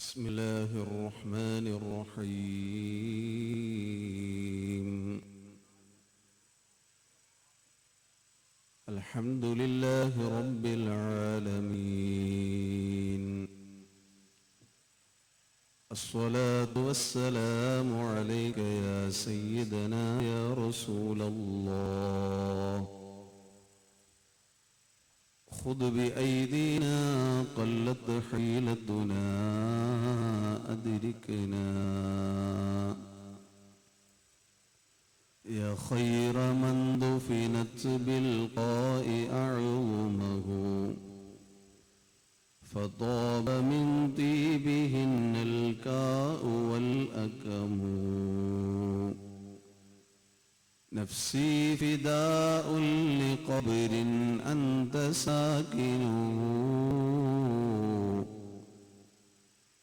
بسم الله الرحمن الرحيم. الحمد لله رب العالمين. الصلاة والسلام عليك يا سيدنا يا رسول الله. خذ بأيدينا قلت حيلتنا أدركنا. يا خير من دفنت بالقاء أعظمه فطاب من طيبهن الكاء والأكم. نفسي فداء لقبر أنت ساكنه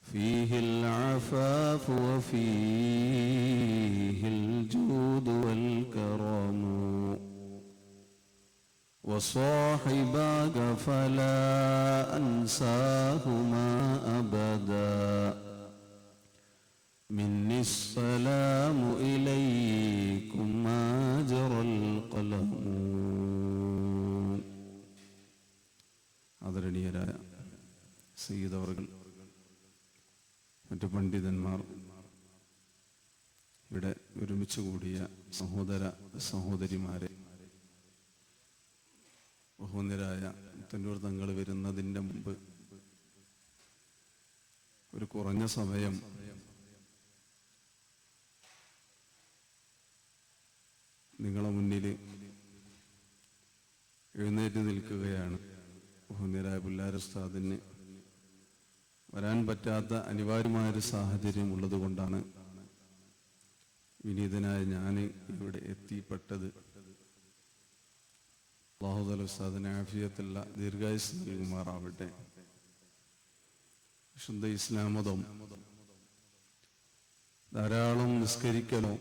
فيه العفاف وفيه الجود والكرم. وصاحباك فلا أنساهما أبدا. مني السلام إليكم ما جرى القلم ആദരണീയരായ സയ്യിദവർകൾ മറ്റു പണ്ഡിതന്മാർ ഇവിടെ ഒരുമിച്ച് കൂടിയ സഹോദര സഹോദരിമാരെ ബഹുനിരായ തന്നൂർ തങ്ങൾ വരുന്നതിൻ്റെ മുമ്പ് ഒരു കുറഞ്ഞ സമയം നിങ്ങളെ മുന്നിൽ എഴുന്നേറ്റ് നിൽക്കുകയാണ്. ബഹുനിരായ പുല്ലാരസ്താദിന് വരാൻ പറ്റാത്ത അനിവാര്യമായൊരു സാഹചര്യം ഉള്ളതുകൊണ്ടാണ് വിനീതനായ ഞാൻ ഇവിടെ എത്തിപ്പെട്ടത്. അള്ളാഹുദല ഉസ്താദിന് ആഫിയത്തുള്ള ദീർഘായുസ് നൽകുമാറാവട്ടെ. വിശുദ്ധ ഇസ്ലാമതം ധാരാളം നിസ്കരിക്കലോ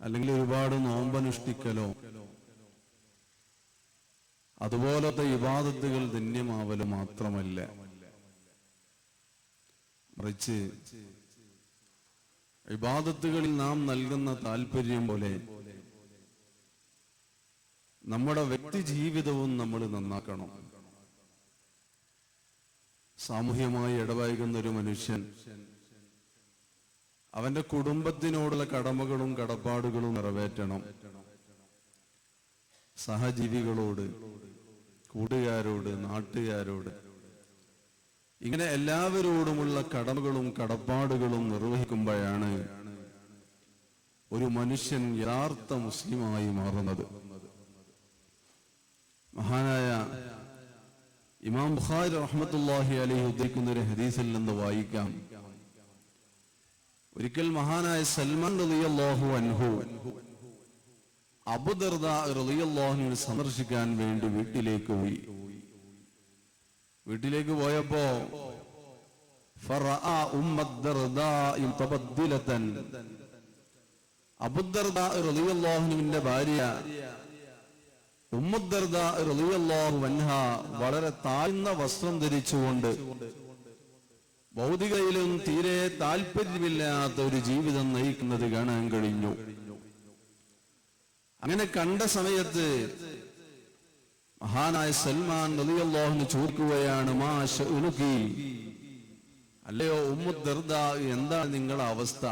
അല്ലെങ്കിൽ ഒരുപാട് നോമ്പനുഷ്ഠിക്കലോ. അതുപോലത്തെ വിവാദത്തുകൾ ധന്യമാവൽ മാത്രമല്ല. മറിച്ച് വിവാദത്തുകളിൽ നാം നൽകുന്ന താല്പര്യം പോലെ നമ്മുടെ വ്യക്തി ജീവിതവും നമ്മൾ നന്നാക്കണം. സാമൂഹ്യമായി ഇടപഴകുന്ന ഒരു മനുഷ്യൻ അവന്റെ കുടുംബത്തിനോടുള്ള കടമകളും കടപ്പാടുകളും നിറവേറ്റണം. സഹജീവികളോട് കൂട്ടുകാരോട് നാട്ടുകാരോട്. ഇങ്ങനെ എല്ലാവരോടുമുള്ള കടമകളും കടപ്പാടുകളും നിർവഹിക്കുമ്പോഴാണ് ഒരു മനുഷ്യൻ യഥാർത്ഥ മുസ്ലിമായി മാറുന്നത്. മഹാനായ ഇമാം ബുഖാരി റഹ്മത്തുല്ലാഹി അലി ഉദ്ദേശിക്കുന്ന ഒരു ഹദീസിൽ നിന്ന് വായിക്കാം. ഒരിക്കൽ മഹാനായ സൽമാൻ റളിയല്ലാഹു അൻഹു അബുദർദ റളിയല്ലാഹുവിനെ സന്ദർശിക്കാൻ വേണ്ടി വീട്ടിലേക്ക് പോയി. വീട്ടിലേക്ക് പോയപ്പോ അബുദർദ റളിയല്ലാഹുവിന്റെ ഭാര്യ ഉമ്മുദ്ദർദ റളിയല്ലാഹു അൻഹ വളരെ താഴ്ന്ന വസ്ത്രം ധരിച്ചുകൊണ്ട് ഭൗതികയിലും തീരെ താല്പര്യമില്ലാത്ത ഒരു ജീവിതം നയിക്കുന്നത് കാണാൻ കഴിഞ്ഞു. അങ്ങനെ കണ്ട സമയത്ത് മഹാനായ സൽമാൻ നദിയല്ലോഹന് ചോദിക്കുകയാണ് മാ ശഉനുകി അല്ലയോ ഉമ്മു ദർദ എന്താണ് നിങ്ങളുടെ അവസ്ഥ?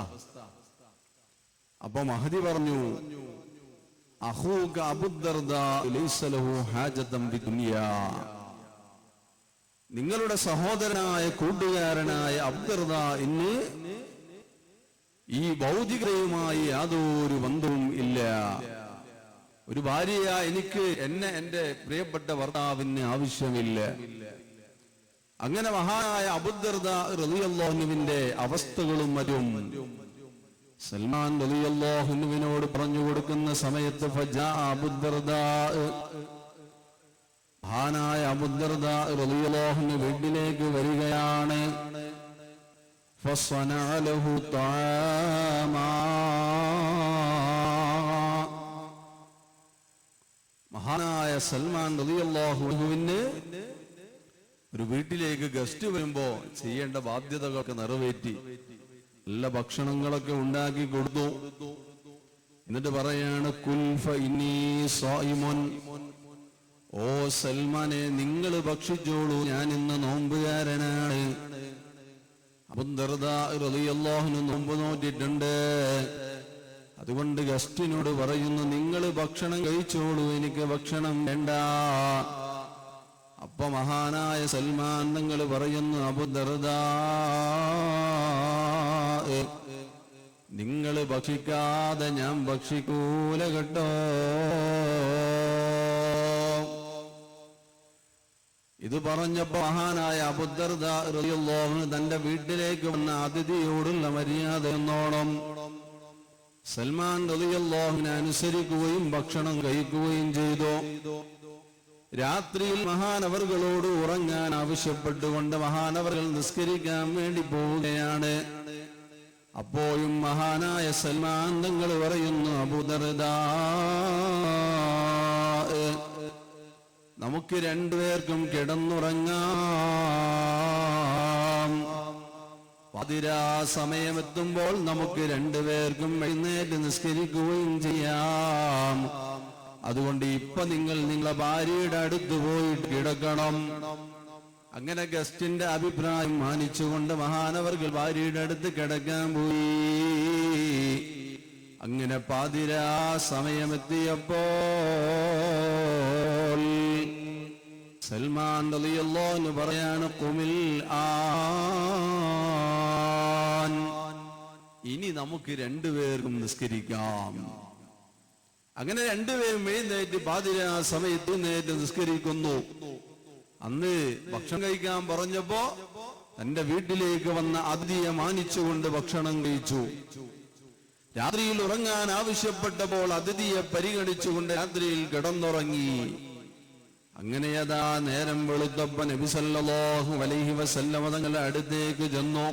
അപ്പൊ മഹതി പറഞ്ഞു അഹൂക അബുദർദ ലൈസലഹു ഹാജത്തം ഹാജതം ബിദുനിയാ നിങ്ങളുടെ സഹോദരനായ കൂട്ടുകാരനായ അബ്ദർദ ഇന്ന് ഈ ഭൗതികതയുമായി യാതൊരു ബന്ധവും ഇല്ല. ഒരു ഭാര്യ എനിക്ക് എന്നെ എന്റെ പ്രിയപ്പെട്ട ഭർത്താവിന് ആവശ്യമില്ല. അങ്ങനെ മഹാനായ അബുദർദ റളിയല്ലാഹുവിന്റെ അവസ്ഥകളും മറ്റും സൽമാൻ റളിയല്ലാഹുവിനോട് പറഞ്ഞു കൊടുക്കുന്ന സമയത്ത് ഫജാ അബുദർദ മഹാനായ അബുദ്ദർദ വീട്ടിലേക്ക് വരികയാണ്. മഹാനായ സൽമാൻ റളിയല്ലാഹുവിന് ഒരു വീട്ടിലേക്ക് ഗസ്റ്റ് വരുമ്പോ ചെയ്യേണ്ട ബാധ്യതകളൊക്കെ നിറവേറ്റി നല്ല ഭക്ഷണങ്ങളൊക്കെ ഉണ്ടാക്കി കൊടുത്തു. എന്നിട്ട് പറയാണ് ഓ സൽമാനെ നിങ്ങൾ ഭക്ഷിച്ചോളൂ. ഞാൻ ഇന്ന് നോമ്പുകാരനാണ്. അബുദർദാഹുന് നോമ്പ് നോറ്റിട്ടുണ്ട്. അതുകൊണ്ട് ഗസ്റ്റിനോട് പറയുന്നു നിങ്ങൾ ഭക്ഷണം കഴിച്ചോളൂ. എനിക്ക് ഭക്ഷണം വേണ്ട. അപ്പൊ മഹാനായ സൽമാൻ നിങ്ങൾ പറയുന്നു അബുദർദാ നിങ്ങൾ ഭക്ഷിക്കാതെ ഞാൻ ഭക്ഷിക്കൂല കേട്ടോ. ഇത് പറഞ്ഞപ്പോ മഹാനായ അബുദർദാഹുന് തന്റെ വീട്ടിലേക്ക് വന്ന അതിഥിയോടുള്ള മര്യാദ എന്നോണം സൽമാൻ റളിയല്ലാഹുവിനെ അനുസരിക്കുകയും ഭക്ഷണം കഴിക്കുകയും ചെയ്തു. രാത്രിയിൽ മഹാനവറുകളോട് ഉറങ്ങാൻ ആവശ്യപ്പെട്ടുകൊണ്ട് മഹാനവറുകൾ നിസ്കരിക്കാൻ വേണ്ടി പോവുകയാണ്. അപ്പോഴും മഹാനായ സൽമാൻ തങ്ങൾ പറയുന്നു അബുദർദാ നമുക്ക് രണ്ടുപേർക്കും കിടന്നുറങ്ങാം. പതിരാ സമയമെത്തുമ്പോൾ നമുക്ക് രണ്ടുപേർക്കും എഴുന്നേറ്റ് നിസ്കരിക്കുകയും ചെയ്യാം. അതുകൊണ്ട് ഇപ്പൊ നിങ്ങൾ നിങ്ങളെ ഭാര്യയുടെ അടുത്ത് പോയിട്ട് കിടക്കണം. അങ്ങനെ ഗസ്റ്റിന്റെ അഭിപ്രായം മാനിച്ചുകൊണ്ട് മഹാനവർകൾ ഭാര്യയുടെ അടുത്ത് കിടക്കാൻ പോയി. അങ്ങനെ പാതിരാ സമയമെത്തിയപ്പോൾ സൽമാൻ റളിയല്ലാഹു പറയാണ് കുമിൽ ആൻ. ഇനി നമുക്ക് രണ്ടുപേർക്കും നിസ്കരിക്കാം. അങ്ങനെ രണ്ടുപേരും എഴുന്നേറ്റ് ആ സമയത്ത് എഴുന്നേറ്റ് നിസ്കരിക്കുന്നു. അന്ന് ഭക്ഷണം കഴിക്കാൻ പറഞ്ഞപ്പോ തന്റെ വീട്ടിലേക്ക് വന്ന അതിഥിയെ മാനിച്ചുകൊണ്ട് ഭക്ഷണം കഴിച്ചു. രാത്രിയിൽ ഉറങ്ങാൻ ആവശ്യപ്പെട്ടപ്പോൾ അതിഥിയെ പരിഗണിച്ചുകൊണ്ട് രാത്രിയിൽ കിടന്നുറങ്ങി. അങ്ങനെ അതാ നേരം വെളുത്തപ്പ നബി വലൈഹി വസല്ലമ തങ്ങളുടെ അടുത്തേക്ക് ചെന്നു.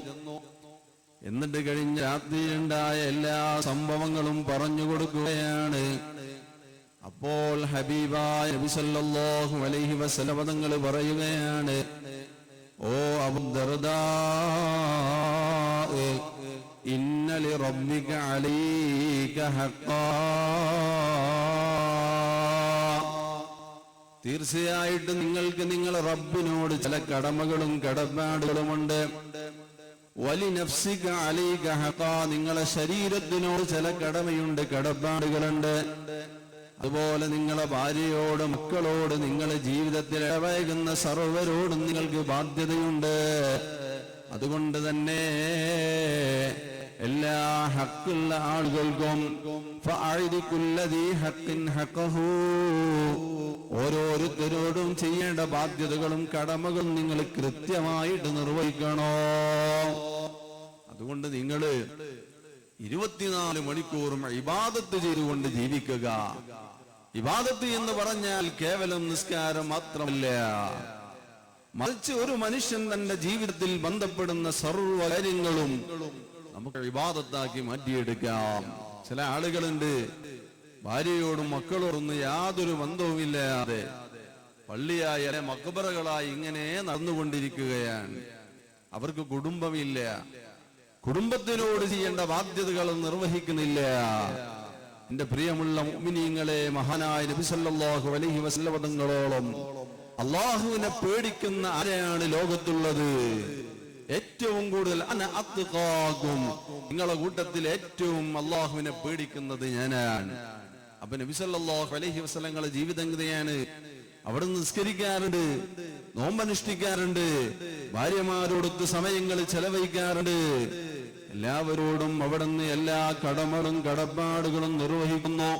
എന്നിട്ട് കഴിഞ്ഞ രാത്രിയിലുണ്ടായ എല്ലാ സംഭവങ്ങളും പറഞ്ഞു കൊടുക്കുകയാണ്. അപ്പോൾ ഹബീബായ നബി സല്ലല്ലാഹു അലൈഹി വസല്ലമ പറയുകയാണ് ഓ അബുദർദാ ഇന്ന ലിറബ്ബിക അലൈക ഹഖാ. തീർച്ചയായിട്ടും നിങ്ങൾക്ക് നിങ്ങൾ റബ്ബിനോട് ചില കടമകളും കടപ്പാടുകളുമുണ്ട്. വലി നഫ്സിക അലി ഹഖാ നിങ്ങളെ ശരീരത്തിനോട് ചില കടമയുണ്ട് കടപ്പാടുകളുണ്ട്. അതുപോലെ നിങ്ങളെ ഭാര്യയോട് മക്കളോട് നിങ്ങളെ ജീവിതത്തിൽ ഇടവേകുന്ന സർവരോടും നിങ്ങൾക്ക് ബാധ്യതയുണ്ട്. അതുകൊണ്ട് തന്നെ എല്ലാ ഹക്കുള്ള ആളുകൾക്കും ഓരോരുത്തരോടും ചെയ്യേണ്ട ബാധ്യതകളും കടമകളും നിങ്ങൾ കൃത്യമായിട്ട് നിർവഹിക്കണോ? അതുകൊണ്ട് നിങ്ങൾ ഇരുപത്തിനാല് മണിക്കൂറും ഇബാദത്ത് ചെയ്തുകൊണ്ട് ജീവിക്കുക. ഇബാദത്ത് എന്ന് പറഞ്ഞാൽ കേവലം നിസ്കാരം മാത്രമല്ല. മറിച്ച് ഒരു മനുഷ്യൻ തന്റെ ജീവിതത്തിൽ ബന്ധപ്പെടുന്ന സർവ കാര്യങ്ങളും നമുക്ക് വിവാദത്താക്കി മാറ്റിയെടുക്കാം. ചില ആളുകളുണ്ട് ഭാര്യയോടും മക്കളോടൊന്നും യാതൊരു ബന്ധവുമില്ലാതെ പള്ളിയായ മക്ബറകളായി ഇങ്ങനെ നടന്നുകൊണ്ടിരിക്കുകയാണ്. അവർക്ക് കുടുംബമില്ല. കുടുംബത്തിനോട് ചെയ്യേണ്ട ബാധ്യതകൾ നിർവഹിക്കുന്നില്ല. എന്റെ പ്രിയമുള്ള മുഅ്മിനീങ്ങളെ മഹാനായ നബി സല്ലല്ലാഹു അലൈഹി അള്ളാഹുവിനെ പേടിക്കുന്ന ആരെയാണ് ലോകത്തുള്ളത്? ഏറ്റവും കൂടുതൽ അന അത്ഖാകും. നിങ്ങളെ കൂട്ടത്തിൽ ഏറ്റവും അള്ളാഹുവിനെ പേടിക്കുന്നത് ഞാനാണ്. അപ്പൊ നബിസല്ലാഹു അലഹി വസ്ലങ്ങളെ വസല്ലങ്ങളെ ജീവിതം എങ്ങനെയാണ്? അവിടെ നിസ്കരിക്കാറുണ്ട് നോമ്പനുഷ്ഠിക്കാറുണ്ട് ഭാര്യമാരോടൊത്ത് സമയങ്ങൾ ചെലവഴിക്കാറുണ്ട്. എല്ലാവരോടും അവിടുന്ന് എല്ലാ കടമകളും കടപ്പാടുകളും നിർവഹിക്കുന്നു.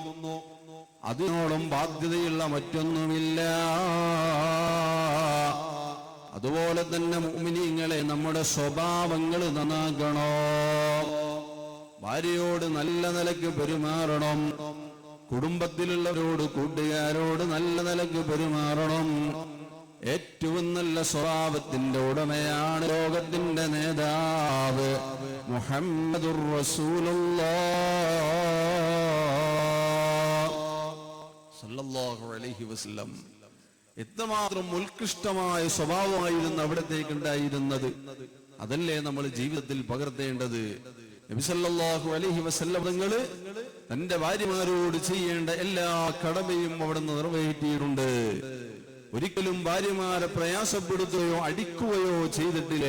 അതിനോടും ബാധ്യതയുള്ള മറ്റൊന്നുമില്ല. അതുപോലെ തന്നെ മുഅ്മിനീങ്ങളെ നമ്മുടെ സ്വഭാവങ്ങൾ നന്നാക്കണോ ഭാര്യയോട് നല്ല നിലയ്ക്ക് പെരുമാറണം. കുടുംബത്തിലുള്ളവരോട് കൂട്ടുകാരോട് നല്ല നിലയ്ക്ക് പെരുമാറണം. ഏറ്റവും നല്ല സ്വഭാവത്തിന്റെ ഉടമയാണ് ലോകത്തിന്റെ നേതാവ് മുഹമ്മദുർ റസൂലുള്ളാഹ്. അലൈഹി വസല്ലം. എത്രമാത്രം ഉത്കൃഷ്ടമായ സ്വഭാവമായിരുന്നു അവിടത്തേക്ക് ഉണ്ടായിരുന്നത്. അതല്ലേ നമ്മൾ ജീവിതത്തിൽ പകർത്തേണ്ടത്? നബിസല്ലാഹു അലഹി വസല്ലങ്ങൾ തന്റെ ഭാര്യമാരോട് ചെയ്യേണ്ട എല്ലാ കടമയും അവിടുന്ന് നിറവേറ്റിയിട്ടുണ്ട്. ഒരിക്കലും ഭാര്യമാരെ പ്രയാസപ്പെടുത്തുകയോ അടിക്കുകയോ ചെയ്തിട്ടില്ല.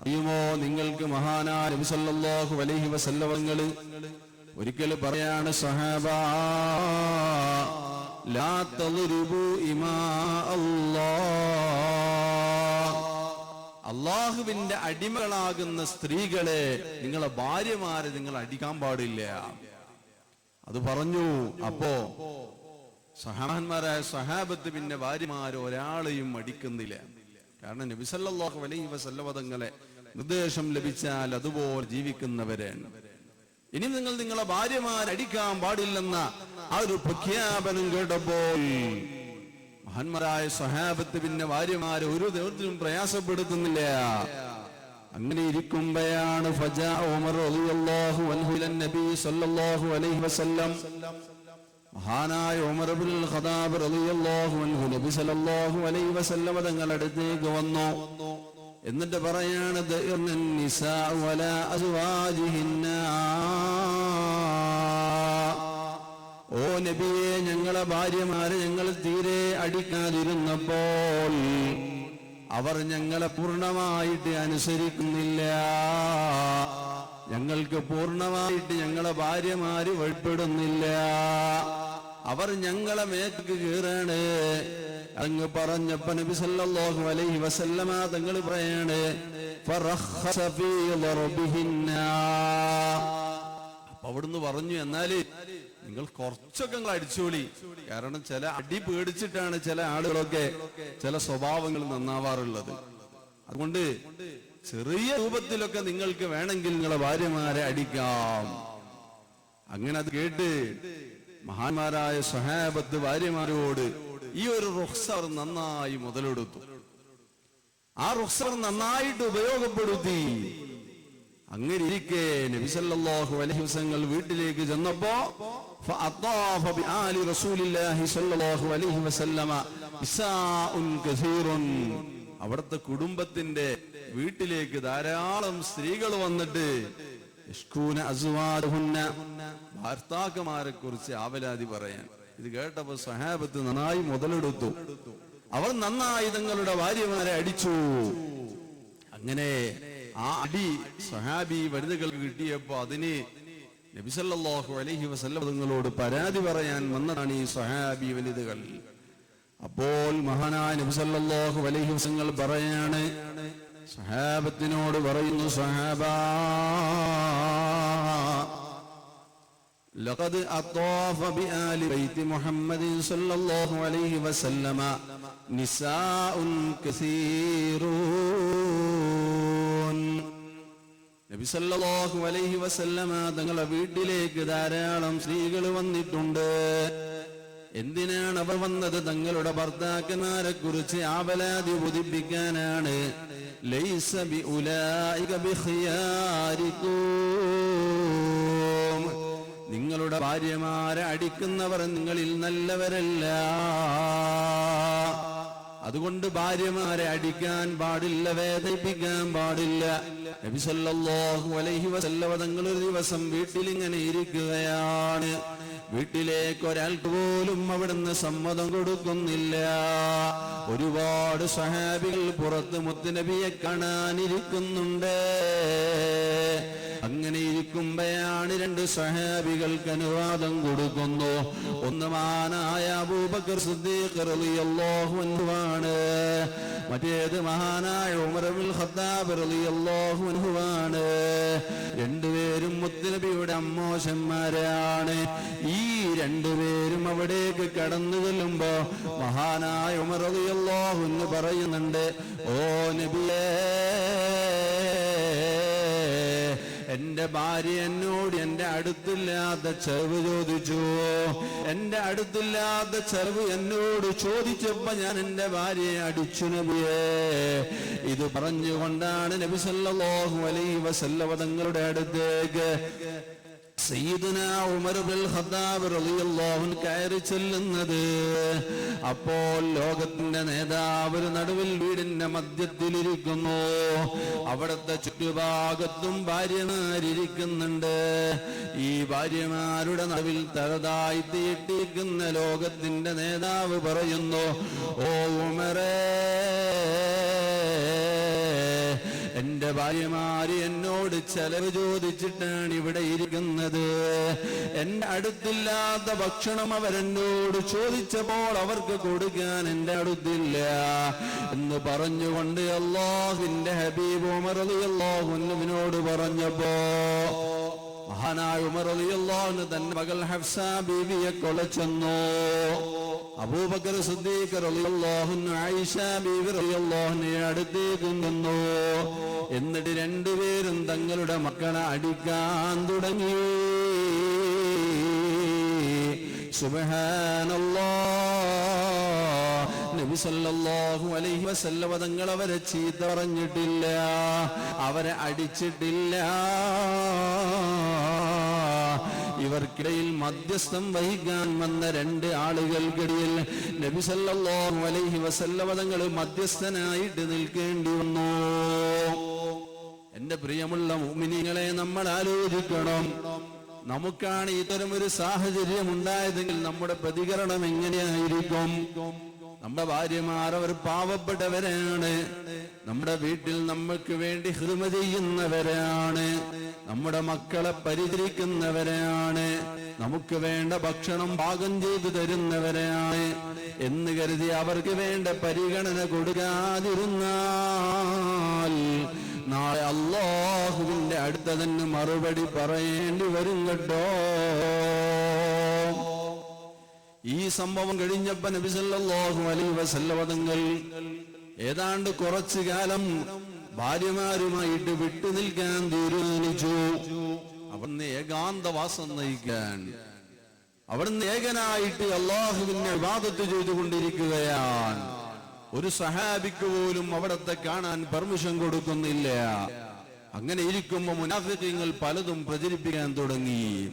അറിയുമോ നിങ്ങൾക്ക് മഹാനാ നബിസല്ലാഹു അലഹി വസല്ലമങ്ങൾ ഒരിക്കൽ പറയാണ് സഹാബ അള്ളാഹുവിന്റെ അടിമകളാകുന്ന സ്ത്രീകളെ നിങ്ങളെ ഭാര്യമാരെ നിങ്ങൾ അടിക്കാൻ പാടില്ല. അത് പറഞ്ഞു. അപ്പോ സഹാബന്മാരായ സഹാബത്ത് പിന്നെ ഭാര്യമാരെ ഒരാളെയും അടിക്കുന്നില്ല കാരണം നബിസല്ലാഹു അലൈഹി വസല്ലവതങ്ങളെ നിർദ്ദേശം ലഭിച്ചാൽ അതുപോലെ ജീവിക്കുന്നവരാണ്. ഇനി നിങ്ങൾ നിങ്ങളെ ഭാര്യമാരടിക്കാൻ പാടില്ലെന്ന ഒരു പ്രഖ്യാപനം കേട്ടപ്പോൾ മഹാന്മാരായ സഹാബത്ത് പിന്നെ ഭാര്യമാരെ ഒരു ദിവസത്തിനും പ്രയാസപ്പെടുത്തുന്നില്ല. അങ്ങനെ ഇരിക്കുമ്പോഴാണ് ഫജ ഉമർ റളിയല്ലാഹു അൻഹു നബി സല്ലല്ലാഹു അലൈഹി വസല്ലം മഹാനായ ഉമർ ഇബ്നുൽ ഖത്താബ് റളിയല്ലാഹു അൻഹു നബി സല്ലല്ലാഹു അലൈഹി വസല്ലം തങ്ങളുടെ അടുത്തേക്ക് വന്നു. എന്നിട്ട് പറയാണ് നിസാ വലാ അസ്വാജിഹിന്ന ഓ നബിയെ ഞങ്ങളെ ഭാര്യമാരെ ഞങ്ങൾ തീരെ അടിക്കാതിരുന്നപ്പോൾ അവർ ഞങ്ങളെ പൂർണമായിട്ട് അനുസരിക്കുന്നില്ല. ഞങ്ങൾക്ക് പൂർണമായിട്ട് ഞങ്ങളെ ഭാര്യമാര് വെളിപ്പെടുന്നില്ല. അവർ ഞങ്ങളെ മേക്ക് കീറാണ്. അങ്ങ് പറഞ്ഞപ്പ നബി സല്ലല്ലാഹു അലൈഹി വസല്ലമ തങ്ങൾ പറയാണ് അപ്പൊ അവിടുന്ന് പറഞ്ഞു എന്നാൽ നിങ്ങൾ കുറച്ചൊക്കെ നിങ്ങൾ അടിച്ചോളി. കാരണം ചില അടി പേടിച്ചിട്ടാണ് ചില ആളുകളൊക്കെ ചില സ്വഭാവങ്ങൾ നന്നാവാറുള്ളത്. അതുകൊണ്ട് ചെറിയ രൂപത്തിലൊക്കെ നിങ്ങൾക്ക് വേണമെങ്കിൽ നിങ്ങളെ ഭാര്യമാരെ അടിക്കാം. അങ്ങനെ അത് കേട്ട് മഹാന്മാരായ സഹാബത്ത് ഭാര്യമാരോട് ഈ ഒരു റുഹ്സർ നന്നായി മുതലെടുത്തു. ആ റുഹ്സർ നന്നായിട്ട് ഉപയോഗപ്പെടുത്തി. അങ്ങനെ ഇരിക്കെ നബിസല്ലാഹു അലഹിസങ്ങൾ വീട്ടിലേക്ക് ചെന്നപ്പോ അവിടുത്തെ കുടുംബത്തിന്റെ വീട്ടിലേക്ക് ധാരാളം സ്ത്രീകൾ വന്നിട്ട് ഭർത്താക്കന്മാരെ കുറിച്ച് ആവലാതി പറയാൻ. ഇത് കേട്ടപ്പോ സഹാബത്ത് നന്നായി മുതലെടുത്തു. അവർ നന്നായി തങ്ങളുടെ ഭാര്യമാരെ അടിച്ചു. അങ്ങനെ ആ അടി സഹാബി വനിതകൾക്ക് കിട്ടിയപ്പോ അതിനെ നബിസല്ലാഹു അലഹി വസല്ലോട് പരാതി പറയാൻ വന്നതാണ് ഈ സഹാബി വനിതകൾ. അപ്പോൾ മഹാനായ നബിസല്ലാഹു അലഹി വസങ്ങൾ പറയാണ് സഹാബത്തിനോട് പറയുന്നു സഹാബാ لقد أطاف بآل بيت محمد صلى الله عليه وسلم نساء كثيرون നബി സല്ലല്ലാഹു അലൈഹി വസല്ലമ തങ്ങളുടെ വീട്ടിലേക്ക് ധാരാളം സ്ത്രീകൾ വന്നിട്ടുണ്ട് എന്തിനാണ് അവർ വന്നത് തങ്ങളുടെ ഭർത്താക്കന്മാരെ കുറിച്ച് ആവലാതി ബോധിപ്പിക്കാനാണ് ലൈസ ബി ഉലായിക ബിഖിയാരിക്കും നിങ്ങളുടെ ഭാര്യമാരെ അടിക്കുന്നവർ നിങ്ങളിൽ നല്ലവരല്ല. അതുകൊണ്ട് ഭാര്യമാരെ അടിക്കാൻ പാടില്ല വേദനിപ്പിക്കാൻ പാടില്ല. നബി സല്ലല്ലാഹു അലൈഹി വസല്ലവ തങ്ങൾ ഒരു ദിവസം വീട്ടിലിങ്ങനെ ഇരിക്കുകയാണ്. വീട്ടിലേക്ക് ഒരാൾക്ക് പോലും അവിടുന്ന് സമ്മതം കൊടുക്കുന്നില്ല. ഒരുപാട് സഹാബികൾ പുറത്ത് മുത്തുനബിയെ കാണാനിരിക്കുന്നുണ്ട്. അങ്ങനെ ഇരിക്കുമ്പോഴാണ് രണ്ട് സഹാബികൾക്ക് അനുവാദം കൊടുക്കുന്നു. ഒന്ന് മാനായ അബൂബക്കർ സിദ്ദീഖ് റളിയല്ലാഹു അൻഹുവാണ് മറ്റേത് മഹാനായ ഉമർ ഇബ്നുൽ ഖത്താബ് റളിയല്ലാഹു രണ്ടുപേരും മുത്തുനബിയുടെ അമ്മോശന്മാരാണ് ഈ രണ്ടുപേരും അവിടേക്ക് കടന്നു ചെല്ലുമ്പോ മഹാനായ ഉമർ റളിയല്ലാഹു അൻഹു പറയുന്നുണ്ട് ഓ നബിയേ എന്റെ ഭാര്യ എന്നോട് എന്റെ അടുത്തില്ലാത്ത ചെറുവ് ചോദിച്ചു. എന്റെ അടുത്തില്ലാത്ത ചെറുവ് എന്നോട് ചോദിച്ചപ്പോ ഞാൻ എന്റെ ഭാര്യയെ അടിച്ചു നബിയേ. ഇത് പറഞ്ഞുകൊണ്ടാണ് നബി സല്ലല്ലാഹു അലൈഹി തങ്ങളുടെ അടുത്തേക്ക് അപ്പോൾ ലോകത്തിന്റെ നേതാവ് നടുവിൽ വീടിന്റെ മധ്യത്തിലിരിക്കുന്നു. അവിടുത്തെ ചുറ്റുഭാഗത്തും ഭാര്യമാരിയ്ക്കുന്നുണ്ട് ഈ ഭാര്യമാരുടെ നടുവിൽ തലതായി തീട്ടിരിക്കുന്ന ലോകത്തിന്റെ നേതാവ് പറയുന്നു ഓ എന്റെ ഭാര്യമാര് എന്നോട് ചെലവ് ചോദിച്ചിട്ടാണ് ഇവിടെ ഇരിക്കുന്നത്. എന്റെ അടുത്തില്ലാത്ത ഭക്ഷണം അവരെന്നോട് ചോദിച്ചപ്പോൾ അവർക്ക് കൊടുക്കാൻ എന്റെ അടുത്തില്ല എന്ന് പറഞ്ഞുകൊണ്ട് അള്ളാഹുവിന്റെ ഹബീബ് ഉമർ അള്ളാഹുവിനോട് പറഞ്ഞപ്പോ മഹാനായ ഉമർ അലിയല്ലാഹുന് തന്റെ മകൾ ഹഫ്സ ബീവിയെ കൊലച്ചെന്നു അബൂബക്കർ സിദ്ദീഖ് റളിയല്ലാഹു അൻഹു ആയിഷ ബീവി റളിയല്ലാഹുവിനെ അടുത്തേക്ക് നിന്നു എന്നിട്ട് രണ്ടുപേരും തങ്ങളുടെ മക്കളെ അടിക്കാൻ തുടങ്ങി. സുബ്ഹാനല്ലാഹ്. നബി സല്ലല്ലാഹു അലൈഹി വസല്ലമ തങ്ങൾ അവരെ ചീത്ത പറഞ്ഞിട്ടില്ല. അവരെ അടിച്ചിട്ടില്ല. ഇവർക്കിടയിൽ മധ്യസ്ഥം വഹിക്കാൻ വന്ന രണ്ട് ആളുകൾക്കിടയിൽ നബി സല്ലല്ലാഹു അലൈഹി വസല്ലമ തങ്ങൾ മധ്യസ്ഥനായിട്ട് നിൽക്കേണ്ടി വന്നു. എന്റെ പ്രിയമുള്ള മുഅ്മിനീങ്ങളെ നമ്മൾ ആലോചിക്കണം. നമുക്കാണ് ഇത്തരം ഒരു സാഹചര്യം ഉണ്ടായതെങ്കിൽ നമ്മുടെ പ്രതികരണം എങ്ങനെയായിരിക്കും? നമ്മുടെ ഭാര്യമാർ അവർ പാവപ്പെട്ടവരാണ്. നമ്മുടെ വീട്ടിൽ നമ്മൾക്ക് വേണ്ടി ഹൃമ ചെയ്യുന്നവരാണ്. നമ്മുടെ മക്കളെ പരിചരിക്കുന്നവരാണ്. നമുക്ക് വേണ്ട ഭക്ഷണം പാകം ചെയ്തു തരുന്നവരാണ്. എന്ന് കരുതി അവർക്ക് വേണ്ട പരിഗണന കൊടുക്കാതിരുന്നാൽ നാളെ അള്ളാഹുവിന്റെ അടുത്ത തന്നെ മറുപടി പറയേണ്ടി വരും കേട്ടോ. ഈ സംഭവം കഴിഞ്ഞപ്പോ നബിസല്ലാഹു അലൈ വസല്ലവതങ്ങൾ ഏതാണ്ട് കുറച്ചു കാലം ഭാര്യമാരുമായിട്ട് വിട്ടു നിൽക്കാൻ തീരുമാനിച്ചു. അവിടുന്ന് ഏകാന്തവാസം നയിക്കാൻ. അവിടുന്ന് ഏകനായിട്ട് അള്ളാഹുവിനെ വിവാദത്ത് ചെയ്തുകൊണ്ടിരിക്കുകയാണ്. ഒരു സഹാബിക്ക് പോലും അവിടത്തെ കാണാൻ പെർമിഷൻ കൊടുക്കുന്നില്ല. അങ്ങനെ ഇരിക്കുമ്പോ മുനാഫിക്കങ്ങൾ പലതും പ്രചരിപ്പിക്കാൻ തുടങ്ങി.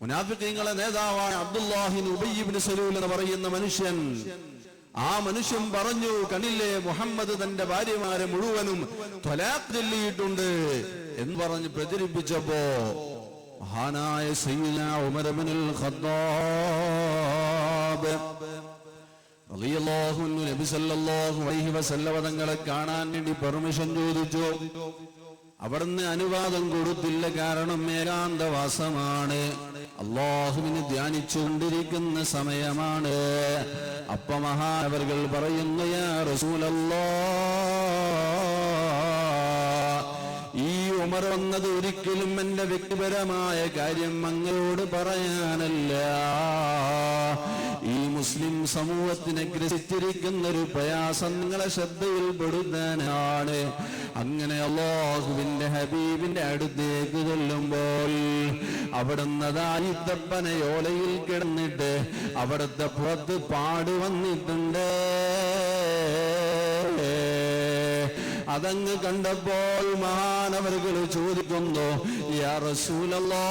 മുനാഫിക്കങ്ങളെ നേതാവായ അബ്ദുല്ലാഹിൻ ഉബയ്യബിന് സലൂൽ എന്ന് പറയുന്ന മനുഷ്യൻ ആ മനുഷ്യൻ പറഞ്ഞു കണ്ടില്ലേ മുഹമ്മദ് തന്റെ ഭാര്യമാരെ മുഴുവനും ത്വലാഖ് ചൊല്ലിയിട്ടുണ്ട് എന്ന് പറഞ്ഞ് പ്രചരിപ്പിച്ചപ്പോ മഹാനായ സൈന ഉമർ ഇബ്നുൽ ഖത്താബ് റളിയല്ലാഹു അൻഹു നബി സല്ലല്ലാഹു അലൈഹി വസല്ലമ തങ്ങളെ കാണാൻ വേണ്ടി പെർമിഷൻ ചോദിച്ചു. അവിടുന്ന് അനുവാദം കൊടുത്തില്ല കാരണം ഏകാന്തവാസമാണ്. അള്ളാഹുവിന് ധ്യാനിച്ചുകൊണ്ടിരിക്കുന്ന സമയമാണ്. അപ്പ മഹാനവർകൾ പറയുന്നു യാ ഈ ഉമർ വന്നത് ഒരിക്കലും എന്റെ വ്യക്തിപരമായ കാര്യം അങ്ങയോട് പറയാനല്ല. മുസ്ലിം സമൂഹത്തിനെ ഗ്രസിച്ചിരിക്കുന്ന ഒരു പ്രയാസം നിങ്ങളെ ശ്രദ്ധയിൽ പെടുത്താനാണ്. അങ്ങനെ അള്ളാഹുവിന്റെ ഹബീബിന്റെ അടുത്തേക്ക് കൊല്ലുമ്പോൾ അവിടുന്ന് ദാരിദ്രപ്പനയോലയിൽ കിടന്നിട്ട് അവിടുത്തെ പുറത്ത് പാടുവന്നിട്ടുണ്ട് അതങ്ങ് കണ്ടപ്പോൾ മഹാനവരുകൾ ചോദിക്കുന്നു യാ റസൂലല്ലാ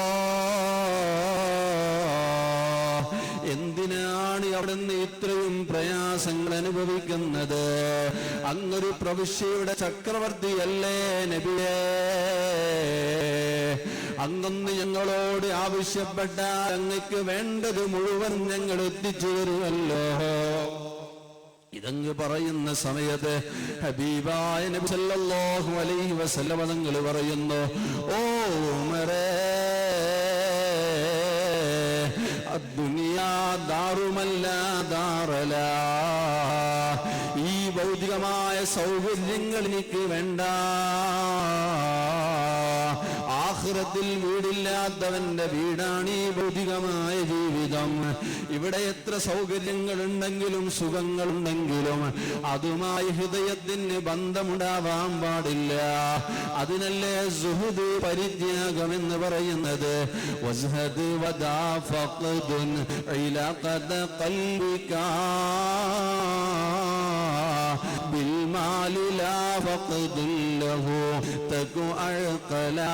എന്തിനാണ് അവിടുന്ന് ഇത്രയും പ്രയാസങ്ങൾ അനുഭവിക്കുന്നത്? അങ്ങൊരു പ്രവിശ്യയുടെ ചക്രവർത്തിയല്ലേ നബിയേ? അങ്ങൊന്ന് ഞങ്ങളോട് ആവശ്യപ്പെട്ട അങ്ങക്ക് വേണ്ടത് മുഴുവൻ ഞങ്ങൾ എത്തിച്ചു തരുമല്ലോ. ഇതങ്ങ് പറയുന്ന സമയത്ത് ഹബീബായ നബി സല്ലല്ലാഹു അലൈഹി വസല്ലം തങ്ങൾ പറയുന്നു ഓ ഉമറേ ദാറുമല്ല ദാറല. ഈ ഭൗതികമായ സൗകര്യങ്ങൾ എനിക്ക് വേണ്ട. ആഹ്റത്തിൽ വീടില്ലാത്തവന്റെ വീടാണ് ഈ ഭൗതികമായ ജീവിതം. ഇവിടെ എത്ര സൗകര്യങ്ങൾ ഉണ്ടെങ്കിലും സുഖങ്ങൾ ഉണ്ടെങ്കിലും അതുമായി ഹൃദയത്തിന് ബന്ധമുണ്ടാവാൻ പാടില്ല. അതിനല്ലേ സുഹൃദ് പരിത്യാഗം എന്ന് പറയുന്നത്? വസ്ഹദ് الأعمال لا فقد له تك أعقلا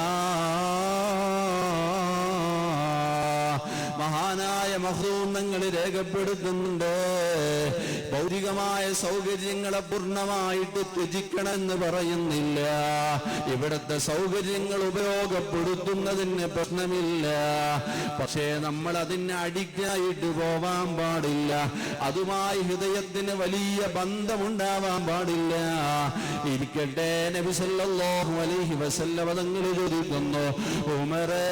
മഹൂന്നങ്ങൾ രേഖപ്പെടുത്തുന്നുണ്ട്. ഭൗതികമായ സൗകര്യങ്ങളെ പൂർണമായിട്ട് ത്യജിക്കണമെന്ന് പറയുന്നില്ല. ഇവിടുത്തെ സൗകര്യങ്ങൾ ഉപയോഗപ്പെടുത്തുന്നതിന് പ്രശ്നമില്ല. പക്ഷേ നമ്മൾ അതിന് അടിക്കായിട്ട് പോവാൻ പാടില്ല. അതുമായി ഹൃദയത്തിന് വലിയ ബന്ധമുണ്ടാവാൻ പാടില്ല. ഇരിക്കട്ടെ നബി സല്ലല്ലാഹു അലൈഹി വസല്ലമ പദങ്ങൾ ചോദിക്കുന്നു ഉമറേ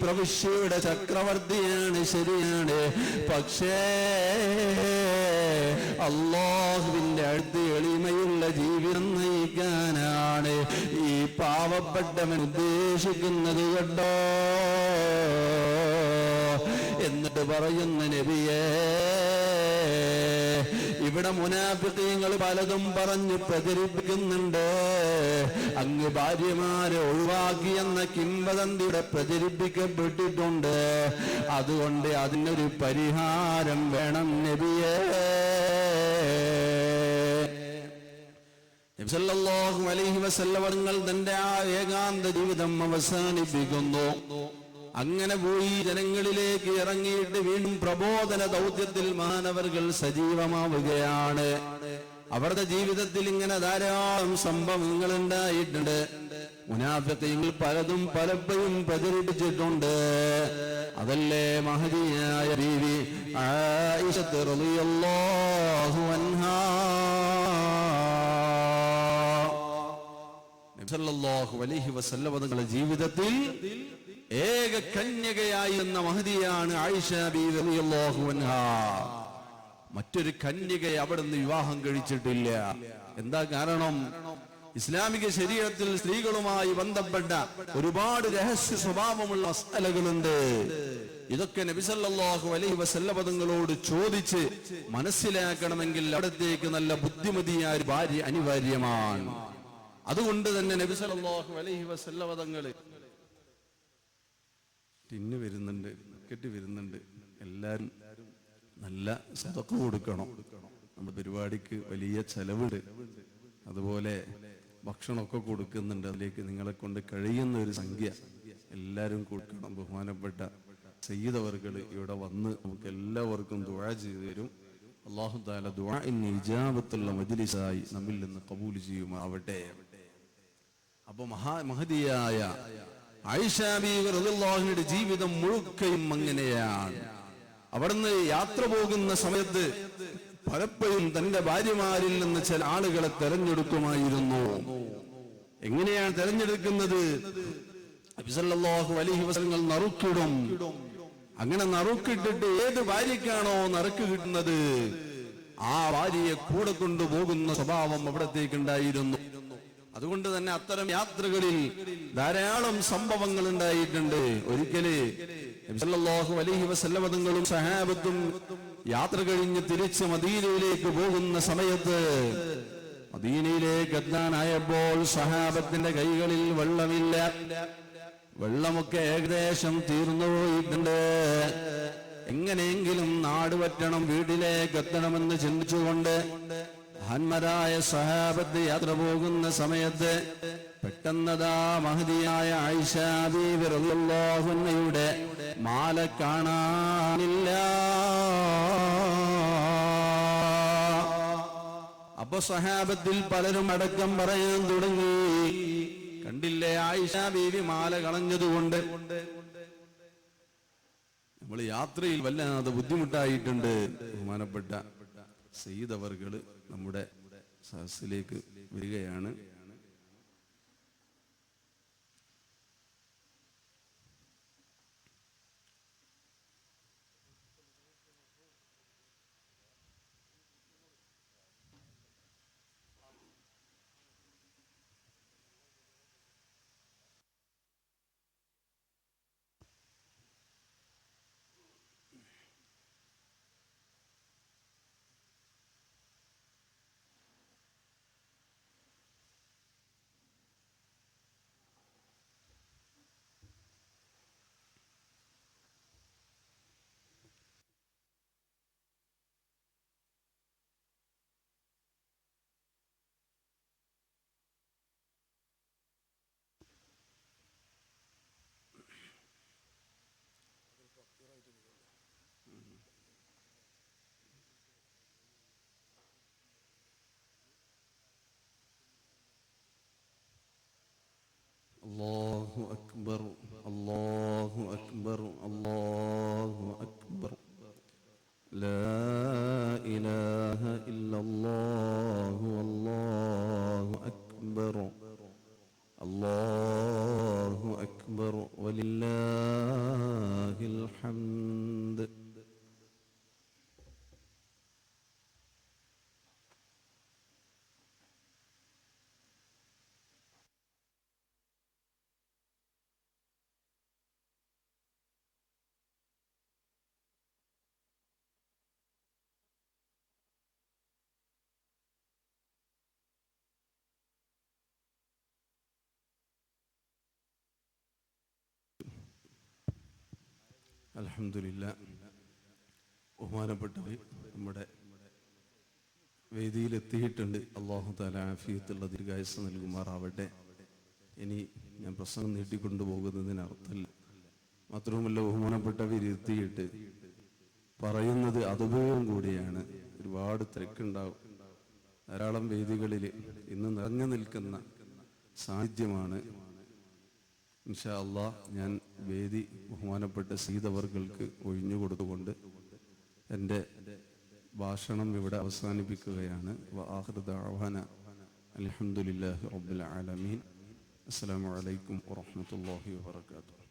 പ്രവിശ്യയുടെ ചക്രവർത്തിയാണ് ശരിയാണ്. പക്ഷേ അള്ളാഹുവിന്റെ അടുത്ത് എളിമയുള്ള ജീവിതം നയിക്കാനാണ് ഈ പാവപ്പെട്ടവൻ ഉദ്ദേശിക്കുന്നത് കേട്ടോ. എന്നിട്ട് പറയുന്ന നബിയേ ഇവിടെ മുനാഫിക്കങ്ങൾ പലതും പറഞ്ഞ് പ്രചരിപ്പിക്കുന്നുണ്ട്. അങ്ങ് ഭാര്യമാരെ ഒഴിവാക്കി എന്ന കിംവദന്തിയുടെ പ്രചരിപ്പിക്കപ്പെട്ടിട്ടുണ്ട്. അതുകൊണ്ട് അതിനൊരു പരിഹാരം വേണം നബിയേ. നബിസല്ലല്ലാഹു അലൈഹി വസല്ലമങ്ങൾ തന്റെ ആ ഏകാന്ത ജീവിതം അവസാനിപ്പിക്കുന്നു. അങ്ങനെ പോയി ജനങ്ങളിലേക്ക് ഇറങ്ങിയിട്ട് വീണ്ടും പ്രബോധന ദൗത്യത്തിൽ മാനവർകൾ സജീവമാവുകയാണ്. അവരുടെ ജീവിതത്തിൽ ഇങ്ങനെ ധാരാളം സംഭവങ്ങൾ ഉണ്ടായിട്ടുണ്ട് മുനാഫത്തെങ്കിൽ പലതും പലപ്പോഴും പ്രചരിപ്പിച്ചിട്ടുണ്ട്. അതല്ലേ മഹതിയായ വസല്ലമ തങ്ങളുടെ ജീവിതത്തിൽ ഏക കന്യകയായിരുന്ന മഹതിയാണ് ആയിഷ അൻഹാ. മറ്റൊരു കന്യകയെ അവിടുന്ന് വിവാഹം കഴിച്ചിട്ടില്ല. എന്താ കാരണം? ഇസ്ലാമിക ശരീരത്തിൽ സ്ത്രീകളുമായി ബന്ധപ്പെട്ട ഒരുപാട് രഹസ്യ സ്വഭാവമുള്ള മസാലകളുണ്ട്. ഇതൊക്കെ നബിസല്ലാഹു അലൈഹി വസല്ലപദങ്ങളോട് ചോദിച്ച് മനസ്സിലാക്കണമെങ്കിൽ അവിടത്തേക്ക് നല്ല ബുദ്ധിമതിയായ ഭാര്യ അനിവാര്യമാണ്. അതുകൊണ്ട് തന്നെ നബിസല്ലാഹു അലൈഹി വസല്ലപദങ്ങൾ ടിന്ന് വരുന്നുണ്ട് കെട്ടി വരുന്നുണ്ട്. എല്ലാരും നല്ല സതക്ക് കൊടുക്കണം. നമ്മുടെ പരിപാടിക്ക് വലിയ ചെലവുണ്ട്. അതുപോലെ ഭക്ഷണമൊക്കെ കൊടുക്കുന്നുണ്ട്. അതിലേക്ക് നിങ്ങളെ കൊണ്ട് കഴിയുന്ന ഒരു സംഖ്യ എല്ലാവരും കൊടുക്കണം. ബഹുമാനപ്പെട്ട സയ്യിദവർകൾ ഇവിടെ വന്ന് നമുക്ക് എല്ലാവർക്കും ദുഴ ചെയ്തു തരും. അള്ളാഹു താല ഇജാബത്തുള്ള മജ്ലിസായി നമ്മിൽ നിന്ന് കബൂൽ ചെയ്യുമാവട്ടെ അപ്പൊ മഹാ മഹതിയായ ഐഷാബിയുടെ ജീവിതം മുഴുക്കയും അങ്ങനെയാണ്. അവിടുന്ന് യാത്ര പോകുന്ന സമയത്ത് പലപ്പോഴും തന്റെ ഭാര്യമാരിൽ നിന്ന് ചില ആളുകളെ തെരഞ്ഞെടുക്കുമായിരുന്നു. എങ്ങനെയാണ് തെരഞ്ഞെടുക്കുന്നത്? വസങ്ങൾ നറുക്കിടും. അങ്ങനെ നറുക്കിട്ടിട്ട് ഏത് ഭാര്യക്കാണോ നറുക്ക് കിട്ടുന്നത്? ആ ഭാര്യയെ കൂടെ കൊണ്ടുപോകുന്ന സ്വഭാവം അവിടത്തേക്ക് ഉണ്ടായിരുന്നു. അതുകൊണ്ട് തന്നെ അത്തരം യാത്രകളിൽ ധാരാളം സംഭവങ്ങൾ ഉണ്ടായിട്ടുണ്ട് ഒരിക്കൽ നബിസല്ലല്ലാഹു അലൈഹി വസല്ലമ തങ്ങളും സഹാബത്തും യാത്ര കഴിഞ്ഞ് തിരിച്ച് മദീനയിലേക്ക് പോകുന്ന സമയത്ത് മദീനയിലേക്ക് എത്താനായപ്പോൾ സഹാബത്തിന്റെ കൈകളിൽ വെള്ളമില്ല. വെള്ളമൊക്കെ ഏകദേശം തീർന്നു പോയിട്ടുണ്ട്. എങ്ങനെയെങ്കിലും നാട് പറ്റണം വീട്ടിലേക്ക് എത്തണമെന്ന് ചിന്തിച്ചുകൊണ്ട് മഹാന്മാരായ സഹാബത്ത് യാത്ര പോകുന്ന സമയത്ത് പെട്ടെന്നതാ മഹതിയായ ഐഷാബിയുടെ മാല കാണാനില്ല. അപ്പൊ സഹാബത്തിൽ പലരും അടക്കം പറയാൻ തുടങ്ങി. കണ്ടില്ലേ ആയിഷ ബീവി മാല കളഞ്ഞതുകൊണ്ട്? നമ്മൾ യാത്രയിൽ വല്ലാതെ ബുദ്ധിമുട്ടായിട്ടുണ്ട്. ബഹുമാനപ്പെട്ട സയ്യിദ് അവർകൾ. നമ്മുടെ സഹസിലേക്ക് വരികയാണ്. الله أكبر الله അലഹമില്ല ബഹുമാനപ്പെട്ടവർ നമ്മുടെ വേദിയിലെത്തിയിട്ടുണ്ട്. അള്ളാഹു താല ആഫിയത്തുള്ള ദീർഘായുസ് നൽകുമാറാവട്ടെ. ഇനി ഞാൻ പ്രസംഗം നീട്ടിക്കൊണ്ടു പോകുന്നതിനർത്ഥമില്ല മാത്രവുമല്ല ബഹുമാനപ്പെട്ടവർ എത്തിയിട്ട് പറയുന്നത് അതുപയോഗം കൂടിയാണ്. ഒരുപാട് തിരക്കുണ്ടാവും. ധാരാളം വേദികളിൽ ഇന്ന് നിറഞ്ഞു നിൽക്കുന്ന സാന്നിധ്യമാണ്. ഇൻഷാ അള്ളാഹ് ഞാൻ വേദി ബഹുമാനപ്പെട്ട സീതവർഗൾക്ക് ഒഴിഞ്ഞു കൊടുത്തുകൊണ്ട് എന്റെ ഭാഷണം ഇവിടെ അവസാനിപ്പിക്കുകയാണ്. അലഹമുല്ലാഹി റബ്ബുൽ ആലമീൻ. അസ്സലാമു അലൈക്കും വറഹ്മത്തുള്ളാഹി വബറകാതുഹു.